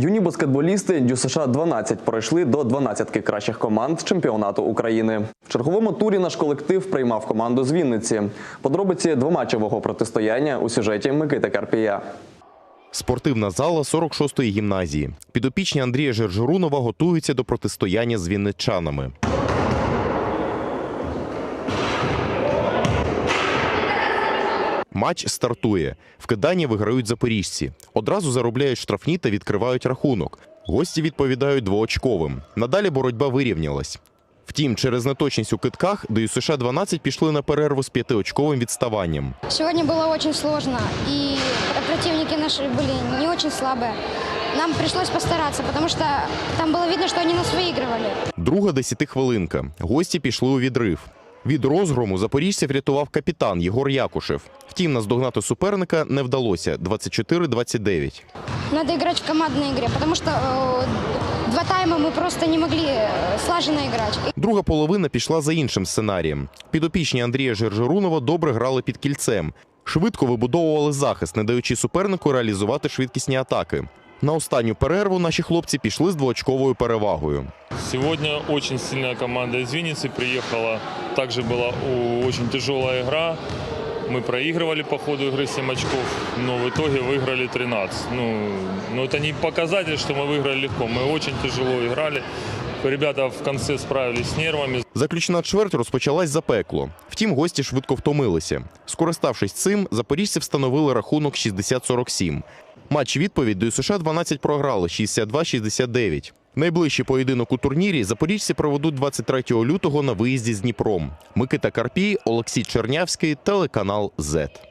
Юні баскетболісти ДЮСШ 12 пройшли до 12 кращих команд чемпіонату України. В черговому турі наш колектив приймав команду з Вінниці. Подробиці двоматчевого протистояння у сюжеті Микити Карпія. Спортивна зала 46-ї гімназії. Підопічні Андрія Жержурунова готуються до протистояння з вінничанами. Матч стартує. Вкидання виграють запоріжці. Одразу заробляють штрафні та відкривають рахунок. Гості відповідають двоочковим. Надалі боротьба вирівнялась. Втім, через неточність у китках до ЮСШ 12 пішли на перерву з п'ятиочковим відставанням. Сегодня было очень сложно, и противники наши были не очень слабые. Нам пришлось постараться, потому что там было видно, что они нас выигрывали. Друга десятихвилинка. Гості пішли у відрив. Від розгрому запоріжців рятував капітан Єгор Якушев. Втім, наздогнати суперника не вдалося 24-29. Надо играть в командной игре, потому что э, два тайма мы просто не могли э, слаженно играть. Друга половина пішла за іншим сценарієм. Підопічні Андрія Жержерунова добре грали під кільцем. Швидко вибудовували захист, не даючи супернику реалізувати швидкісні атаки. На останню перерву наші хлопці пішли з двоочковою перевагою. Сегодня очень сильная команда из Винницы приехала. Также была о, очень тяжелая игра. Мы проигрывали по ходу игры 7 очков, но в итоге выиграли 13. Ну, но это не показатель, что мы выиграли легко. Мы очень тяжело играли. Ребята в конце справились с нервами. Заключна чверть розпочалась запекло. Втім, гості швидко втомилися. Скориставшись цим, запоріжці встановили рахунок 60-47. Матч відповідь до США 12 програли 62-69. Найближчий поєдинок у турнірі запоріжці проведуть 23 лютого на виїзді з Дніпром. Микита Карпій, Олексій Чернявський, телеканал ЗЕТ.